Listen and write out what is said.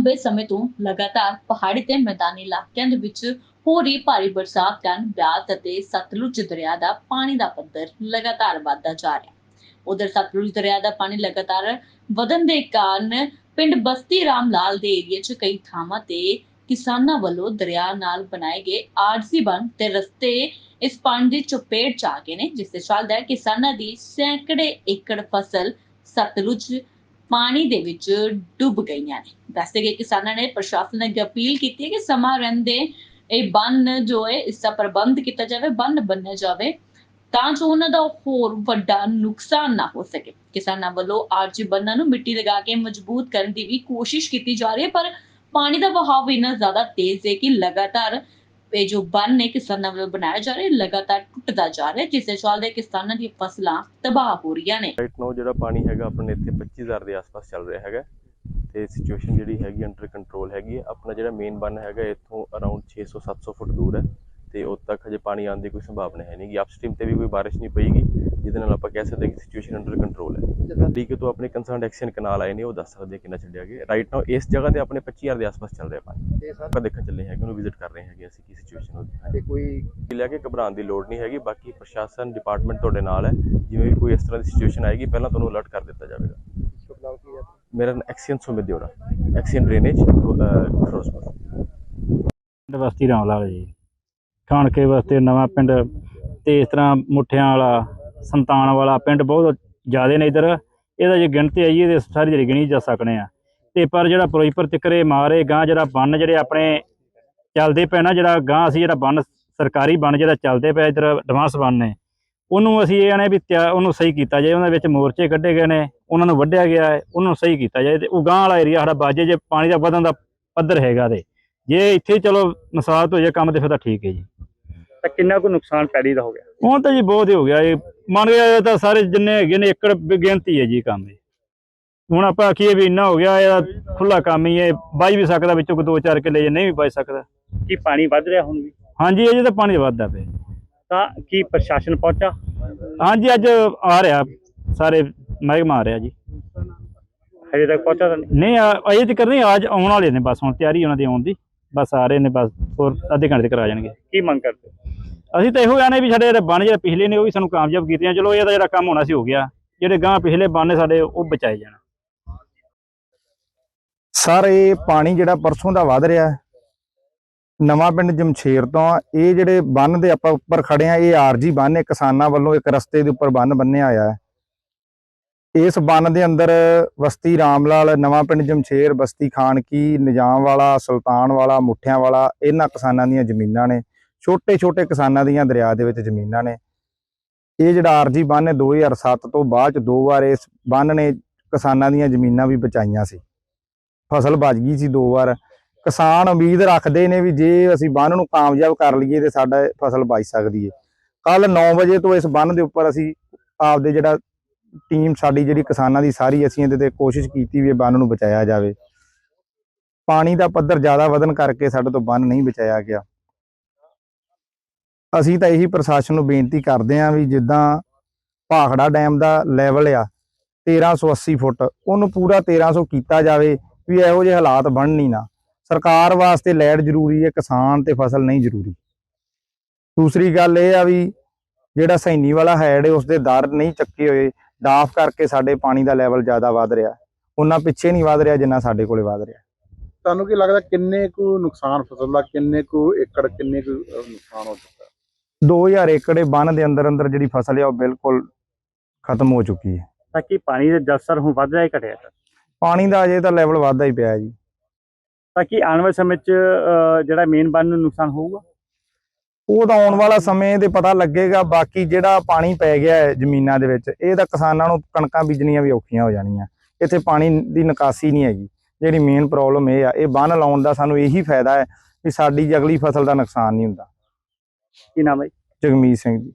ਲੰਬੇ ਸਮੇਂ ਤੋਂ ਲਗਾਤਾਰ ਪਹਾੜੀ ਤੇ ਮੈਦਾਨੀ ਇਲਾਕਿਆਂ ਦੇ ਵਿੱਚ ਹੋ ਰਹੀ ਭਾਰੀ ਬਰਸਾਤ ਕਾਰਨ ਬਿਆਸ ਅਤੇ ਸਤਲੁਜ ਦਰਿਆ ਦਾ ਪਾਣੀ ਦਾ ਪੱਧਰ ਲਗਾਤਾਰ ਵਧਦਾ ਜਾ ਰਿਹਾ ਉਧਰ ਸਤਲੁਜ ਦਰਿਆ ਦਾ ਪਾਣੀ ਲਗਾਤਾਰ ਵਧਣ ਦੇ ਕਾਰਨ ਪਿੰਡ ਬਸਤੀ ਰਾਮ ਲਾਲ ਦੇ ਏਰੀਆ 'ਚ ਕਈ ਥਾਵਾਂ ਤੇ ਕਿਸਾਨਾਂ ਵੱਲੋਂ ਦਰਿਆ ਨਾਲ ਬਣਾਏ ਗਏ ਆਰਜ਼ੀ ਬੰਨ ਤੇ ਰਸਤੇ ਇਸ ਪਾਣੀ ਦੀ ਚਪੇਟ 'ਚ ਆ ਗਏ ਨੇ, ਜਿਸ ਦੇ ਚੱਲਦਾ ਕਿਸਾਨਾਂ ਦੀ ਸੈਂਕੜੇ ਏਕੜ ਫਸਲ ਸਤਲੁਜ ਪਾਣੀ ਦੇ ਵਿੱਚ ਡੁੱਬ ਗਈਆਂ ਨੇ। ਦੱਸਦੇ ਕਿ ਕਿਸਾਨਾਂ ਨੇ ਪ੍ਰਸ਼ਾਸਨ ਅੱਗੇ ਅਪੀਲ ਕੀਤੀ ਹੈ ਕਿ ਸਮਾਂ ਰਹਿੰਦੇ ਇਹ ਬੰਨ ਜੋ ਹੈ, ਇਸ ਦਾ ਪ੍ਰਬੰਧ ਕੀਤਾ ਜਾਵੇ, ਬੰਨ ਬੰਨਿਆ ਜਾਵੇ, ਤਾਂ ਜੋ ਉਹਨਾਂ ਦਾ ਹੋਰ ਵੱਡਾ ਨੁਕਸਾਨ ਨਾ ਹੋ ਸਕੇ। ਕਿਸਾਨਾਂ ਵੱਲੋਂ ਆਰਜੀ ਬੰਨਾਂ ਨੂੰ ਮਿੱਟੀ ਲਗਾ ਕੇ ਮਜ਼ਬੂਤ ਕਰਨ ਦੀ ਵੀ ਕੋਸ਼ਿਸ਼ ਕੀਤੀ ਜਾ ਰਹੀ ਹੈ, ਪਰ ਪਾਣੀ ਦਾ ਵਹਾਅ ਇੰਨਾ ਜ਼ਿਆਦਾ ਤੇਜ਼ ਹੈ ਕਿ ਲਗਾਤਾਰ ਇਹ ਜੋ ਬੰਨ ਨੇ ਕਿਸਾਨਾਂ ਵੱਲੋਂ ਬਣਾਇਆ ਜਾ ਰਿਹਾ ਹੈ ਲਗਾਤਾਰ ਟੁੱਟਦਾ ਜਾ ਰਿਹਾ ਹੈ ਜਿਸ ਦੇ ਚੱਲਦੇ ਕਿਸਾਨਾਂ ਦੀਆਂ ਫਸਲਾਂ ਤਬਾਹ ਹੋ ਰਹੀਆਂ ਨੇ। ਰਾਈਟ ਨਾਓ ਜਿਹੜਾ ਪਾਣੀ ਹੈਗਾ, ਆਪਣੇ ਇੱਥੇ 25000 ਦੇ ਆਸ-ਪਾਸ ਚੱਲ ਰਿਹਾ ਹੈਗਾ। ਤੇ ਸਿਚੁਏਸ਼ਨ ਜਿਹੜੀ ਹੈਗੀ ਅੰਡਰ ਕੰਟਰੋਲ ਹੈਗੀ ਹੈ। ਆਪਣਾ ਜਿਹੜਾ ਮੇਨ ਬੰਨ ਹੈਗਾ, ਇੱਥੋਂ ਅਰਾਊਂਡ 600-700 ਫੁੱਟ ਦੂਰ ਹੈ। ਤੇ ਉਦ ਤੱਕ ਹਜੇ ਪਾਣੀ ਆਉਣ ਦੀ ਕੋਈ ਸੰਭਾਵਨਾ ਹੈ ਨਹੀਂ ਕਿ ਅਪਸਟ੍ਰੀਮ ਤੇ ਵੀ ਕੋਈ ਬਾਰਿਸ਼ ਨਹੀਂ ਪਏਗੀ। ਜਿਹਦੇ ਨਾਲ ਆਪਾਂ ਕਹਿ ਸਕਦੇ ਹਾਂ ਕਿ ਸਿਚੁਏਸ਼ਨ ਅੰਡਰ ਕੰਟਰੋਲ ਹੈ। ਠੀਕ ਹੈ ਤੋਂ ਆਪਣੇ ਕੰਸਰਨਡ ਐਕਸ਼ਨ ਕਨਾਲ ਆਏ ਨੇ ਉਹ ਦੱਸ ਸਕਦੇ ਕਿੰਨਾ ਛੱਡਿਆ ਗਿਆ। ਰਾਈਟ ਨਾਓ ਇਸ ਜਗ੍ਹਾ ਤੇ ਆਪਣੇ 25000 ਦੇ ਆਸ-ਪਾਸ ਚੱਲ ਰਿਹਾ ਪਾਣੀ। ਆਪਾਂ ਦੇਖਣ ਚੱਲੇ ਹੈਗੇ ਉਹਨੂੰ ਵਿਜ਼ਿਟ ਕਰ ਰਹੇ ਹੈਗੇ ਅਸੀਂ ਕੀ ਸਿਚੁਏਸ਼ਨ ਹੈ ਤੇ ਕੋਈ ਲੈ ਕੇ ਘਬਰਾਉਣ ਦੀ ਲੋੜ ਨਹੀਂ ਹੈਗੀ ਬਾਕੀ ਪ੍ਰਸ਼ਾਸਨ ਡਿਪਾਰਟਮੈਂਟ ਤੁਹਾਡੇ ਨਾਲ ਹੈ। ਜਿਵੇਂ ਵੀ ਕੋਈ ਇਸ ਤਰ੍ਹਾਂ ਦੀ ਸਿਚੁਏਸ਼ਨ ਆਏਗੀ ਪਹਿਲਾਂ ਤੁਹਾਨੂੰ ਅਲਰਟ ਕਰ ਦਿੱਤਾ ਜਾਵੇਗਾ। ਕੀ ਮੇਰਾ ਨਾਮ XEN Sumit Deora XEN drainage Ferozepur. ਪਿੰਡ ਬਸਤੀ ਰਾਮ ਲਾਲ ਜੀ। ਖਾਨਕੇ ਵਾਸਤੇ ਨਵਾਂ ਪਿੰਡ ਤੇ ਇਸ ਤਰ੍ਹਾਂ ਮੁੱਠਿਆਂ ਵਾਲਾ ਸੰਤਾਨ ਵਾਲਾ ਪਿੰਡ ਬਹੁਤ ਜ਼ਿਆਦੇ ਨੇ ਇਧਰ। ਇਹਦਾ ਜੇ ਗਿਣਤੀ ਆਈਏ ਇਹਦੇ ਸਾਰੀ ਜਿਹੜੀ ਗਿਣੀ ਜਾ ਸਕਣੇ ਆ। ਤੇ ਪਰ ਜਿਹੜਾ ਫਿਰੋਜ਼ਪੁਰ ਤਿਕਰੇ ਮਾਰੇ ਗਾਂ ਜਿਹੜਾ ਬੰਨ ਜਿਹੜੇ ਆਪਣੇ ਚੱਲਦੇ ਪਏ ਨਾ, ਜਿਹੜਾ ਗਾਂ ਅਸੀਂ ਜਿਹੜਾ ਬੰਨ, ਸਰਕਾਰੀ ਬੰਨ ਜਿਹੜਾ ਚੱਲਦੇ ਪਿਆ ਇਧਰ, ਐਡਵਾਂਸ ਬੰਨ ਨੇ, ਉਹਨੂੰ ਅਸੀਂ ਇਹ ਆਣੇ ਵੀ ਤਿਆ- ਉਹਨੂੰ ਸਹੀ ਕੀਤਾ ਜਾਏ ਉਹਨਾਂ ਵਿੱਚ ਮੋਰਚੇ ਕੱਢੇ ਗਏ ਨੇ, ਉਹਨਾਂ ਨੂੰ ਵੱਢਿਆ ਗਿਆ ਹੈ, ਉਹਨੂੰ ਸਹੀ ਕੀਤਾ ਜਾਏ। ਤੇ ਉਹ ਗਾਂ ਵਾਲਾ ਏਰੀਆ ਸਾਡਾ ਬਾਜੇ, ਜੇ ਪਾਣੀ ਦਾ ਵਧਣ ਦਾ ਪੱਧਰ ਹੈਗਾ ਤੇ, ਜੇ ਇੱਥੇ ਚਲੋ ਨਸਾਤ ਹੋ ਜਾਏ, ਕੰਮ ਤੇ ਫਿਰ ਤਾਂ ਠੀਕ ਹੈ ਜੀ। ਤਾਂ ਕਿੰਨਾ ਕੁ ਨੁਕਸਾਨ ਪੈਲੀ ਦਾ ਹੋ ਗਿਆ? ਹੁਣ ਤਾਂ ਜੀ ਬਹੁਤ ਹੀ ਹੋ ਗਿਆ। ਇਹ ਮੰਨ ਗਿਆ ਇਹ ਤਾਂ ਸਾਰੇ ਜਿੰਨੇ ਹੈਗੇ ਨੇ ਏਕੜ ਬੇਗਿਣਤੀ ਹੈ ਜੀ ਕੰਮ ਇਹ ਹੁਣ ਆਪਾਂ ਆਖੀਏ ਵੀ ਇੰਨਾ ਹੋ ਗਿਆ ਇਹਦਾ ਖੁੱਲਾ ਕੰਮ ਹੀ ਹੈ। ਬਾਈ ਵੀ ਸਕਦਾ ਵਿੱਚੋਂ ਦੋ ਚਾਰ ਕਿੱਲੇ ਜੇ ਨਹੀਂ ਵੀ ਬਾਈ ਸਕਦਾ। ਕੀ ਪਾਣੀ ਵੱਧ ਰਿਹਾ ਹੁਣ ਵੀ? ਹਾਂਜੀ ਇਹ ਤਾਂ ਪਾਣੀ ਵੱਧਦਾ ਪਿਆ। ਤਾਂ ਕੀ ਪ੍ਰਸ਼ਾਸਨ ਪਹੁੰਚਾ? ਹਾਂਜੀ ਅੱਜ ਆ ਰਿਹਾ। ਸਾਰੇ ਮਹਿਕਮਾ ਆ ਰਿਹਾ ਜੀ। ਹਜੇ ਤੱਕ ਪਹੁੰਚਾ ਤਾਂ ਨਹੀਂ? ਅਜੇ ਤੱਕ ਨਹੀਂ ਅੱਜ ਆਉਣ ਵਾਲੇ ਨੇ ਬਸ ਹੁਣ ਤਿਆਰੀ ਉਹਨਾਂ ਦੀ ਆਉਣ ਦੀ। ਬਸ ਆ ਰਹੇ ਨੇ ਬਸ ਹੋਰ ਅੱਧੇ ਘੰਟੇ ਤੱਕ ਆ ਜਾਣਗੇ। ਕੀ ਮੰਗ ਕਰਦੇ? ਅਸੀਂ ਤਾਂ ਇਹੋ ਜਾਣੇ ਵੀ ਸਾਡੇ ਜਿਹੜੇ ਬੰਨ ਜਿਹੜੇ ਪਿਛਲੇ ਨੇ ਉਹ ਵੀ ਸਾਨੂੰ ਕਾਮਯਾਬ ਕੀਤੀਆਂ। ਚਲੋ ਇਹਦਾ ਜਿਹੜਾ ਕੰਮ ਹੋਣਾ ਸੀ ਹੋ ਗਿਆ। ਜਿਹੜੇ ਗਾਂ ਪਿਛਲੇ ਬੰਨ ਸਾਡੇ, ਉਹ ਬਚਾਏ ਜਾਣ। ਸਰ, ਇਹ ਪਾਣੀ ਜਿਹੜਾ ਪਰਸੋਂ ਦਾ ਵਧ ਰਿਹਾ ਨਵਾਂ ਪਿੰਡ ਜਮਸ਼ੇਰ ਤੋਂ, ਇਹ ਜਿਹੜੇ ਬੰਨ ਦੇ ਆਪਾਂ ਉੱਪਰ ਖੜੇ ਆ ਇਹ ਆਰਜੀ ਬੰਨ ਹੈ, ਕਿਸਾਨਾਂ ਵੱਲੋਂ ਇੱਕ ਰਸਤੇ ਦੇ ਉੱਪਰ ਬੰਨ ਬੰਨਿਆ ਹੋਇਆ ਹੈ। ਇਸ ਬੰਨ ਦੇ ਅੰਦਰ ਬਸਤੀ ਰਾਮਲਾਲ, ਨਵਾਂ ਪਿੰਡ ਜਮਸ਼ੇਰ, ਬਸਤੀ ਖਾਨਕੀ, ਨਿਜ਼ਾਮ ਵਾਲਾ, ਸੁਲਤਾਨ ਵਾਲਾ, ਮੁੱਠਿਆਂ ਵਾਲਾ, ਇਹਨਾਂ ਕਿਸਾਨਾਂ ਦੀਆਂ ਜ਼ਮੀਨਾਂ ਨੇ। ਛੋਟੇ ਛੋਟੇ ਕਿਸਾਨਾਂ ਦੀਆਂ ਦਰਿਆ ਦੇ ਵਿੱਚ ਜ਼ਮੀਨਾਂ ਨੇ। ਇਹ ਜਿਹੜਾ ਆਰਜੀ ਬੰਨ ਹੈ 2007 ਤੋਂ ਬਾਅਦ ਚ ਦੋ ਵਾਰ ਇਸ ਬੰਨ ਨੇ ਕਿਸਾਨਾਂ ਦੀਆਂ ਜ਼ਮੀਨਾਂ ਵੀ ਬਚਾਈਆਂ ਸੀ। ਫਸਲ ਬਚ ਗਈ ਸੀ ਦੋ ਵਾਰ। ਕਿਸਾਨ ਉਮੀਦ ਰੱਖਦੇ ਨੇ ਵੀ ਜੇ ਅਸੀਂ ਬੰਨ ਨੂੰ ਕਾਮਯਾਬ ਕਰ ਲਈਏ ਤੇ ਸਾਡਾ ਫਸਲ ਬਚ ਸਕਦੀ ਹੈ ਕੱਲ 9 ਵਜੇ ਤੋਂ ਇਸ ਬੰਨ ਦੇ ਉੱਪਰ ਅਸੀਂ ਆਪਦੇ ਜਿਹੜਾ ਟੀਮ ਸਾਡੀ ਜਿਹੜੀ ਕਿਸਾਨਾਂ ਦੀ ਸਾਰੀ ਅਸੀਂ ਇਹਦੇ ਤੇ ਕੋਸ਼ਿਸ਼ ਕੀਤੀ ਵੀ ਇਹ ਬੰਨ ਨੂੰ ਬਚਾਇਆ ਜਾਵੇ। ਪਾਣੀ ਦਾ ਪੱਧਰ ਜ਼ਿਆਦਾ ਵਧਣ ਕਰਕੇ ਸਾਡੇ ਤੋਂ ਬੰਨ ਨਹੀਂ ਬਚਾਇਆ ਗਿਆ। ਅਸੀਂ ਤਾਂ ਇਹੀ ਪ੍ਰਸ਼ਾਸਨ ਨੂੰ ਬੇਨਤੀ ਕਰਦੇ ਹਾਂ ਵੀ ਜਿੱਦਾਂ ਭਾਖੜਾ ਡੈਮ ਦਾ ਲੈਵਲ ਆ 1380 ਫੁੱਟ, ਉਹਨੂੰ ਪੂਰਾ 1300 ਕੀਤਾ ਜਾਵੇ ਵੀ ਇਹੋ ਜਿਹੇ ਹਾਲਾਤ ਬਣਨੀ ਨਾ। ਸਰਕਾਰ ਵਾਸਤੇ ਲੈਟ ਜ਼ਰੂਰੀ ਹੈ, ਕਿਸਾਨ ਤੇ ਫਸਲ ਨਹੀਂ ਜ਼ਰੂਰੀ। ਦੂਸਰੀ ਗੱਲ ਇਹ ਆ ਵੀ ਜਿਹੜਾ ਸੈਨੀ ਵਾਲਾ ਹੈਡ ਹੈ ਉਸ ਦੇ ਦਰ ਨਹੀਂ ਚੱਕੇ ਹੋਏ, ਡਾਫ ਕਰਕੇ ਸਾਡੇ ਪਾਣੀ ਦਾ ਲੈਵਲ ਜ਼ਿਆਦਾ ਵੱਧ ਰਿਹਾ। ਉਹਨਾਂ ਪਿੱਛੇ ਨਹੀਂ ਵੱਧ ਰਿਹਾ ਜਿੰਨਾ ਸਾਡੇ ਕੋਲੇ ਵੱਧ ਰਿਹਾ। ਤੁਹਾਨੂੰ ਕੀ ਲੱਗਦਾ ਕਿੰਨੇ ਕੁ ਨੁਕਸਾਨ ਫਸਲ ਦਾ, ਕਿੰਨੇ ਕੁ ਏਕੜ, ਕਿੰਨੇ ਕੁ ਨੁਕਸਾਨ ਹੋ ਚੁੱਕਾ? 2000 ਏਕੜੇ ਬੰਨ ਦੇ ਅੰਦਰ ਅੰਦਰ ਜਿਹੜੀ ਫਸਲ ਹੈ ਉਹ ਬਿਲਕੁਲ ਖਤਮ ਹੋ ਚੁੱਕੀ ਹੈ। ਤਾਂ ਕੀ ਪਾਣੀ ਦਾ ਜਲਸਰ ਹੁਣ ਵੱਧ ਰਿਹਾ ਹੈ ਘਟਿਆ? ਪਾਣੀ ਦਾ ਅਜੇ ਤਾਂ ਲੈਵਲ ਵੱਧਦਾ ਹੀ ਪਿਆ ਜੀ। ਤਾਂ ਕੀ ਆਉਣ ਵਾਲੇ ਸਮੇਂ 'ਚ ਜਿਹੜਾ ਮੇਨ ਬੰਨ ਨੂੰ ਨੁਕਸਾਨ ਹੋਊਗਾ? ਉਹ ਤਾਂ ਆਉਣ ਵਾਲਾ ਸਮੇਂ ਦੇ ਪਤਾ ਲੱਗੇਗਾ ਬਾਕੀ ਜਿਹੜਾ ਪਾਣੀ ਪੈ ਗਿਆ ਹੈ ਜ਼ਮੀਨਾਂ ਦੇ ਵਿੱਚ ਇਹ ਤਾਂ ਕਿਸਾਨਾਂ ਨੂੰ ਕਣਕਾਂ ਬੀਜਣੀਆਂ ਵੀ ਔਖੀਆਂ ਹੋ ਜਾਣੀਆਂ। ਇੱਥੇ ਪਾਣੀ ਦੀ ਨਿਕਾਸੀ ਨਹੀਂ ਹੈਗੀ। ਜਿਹੜੀ ਮੇਨ ਪ੍ਰੋਬਲਮ ਇਹ ਆ ਇਹ ਬੰਨ ਲਾਉਣ ਦਾ ਸਾਨੂੰ ਇਹੀ ਫਾਇਦਾ ਹੈ ਕਿ ਸਾਡੀ ਅਗਲੀ ਫਸਲ ਦਾ ਨੁਕਸਾਨ ਨਹੀਂ ਹੁੰਦਾ। ਕੀ ਨਾਮ ਹੈ ਜੀ? ਜਗਮੀਤ ਸਿੰਘ ਜੀ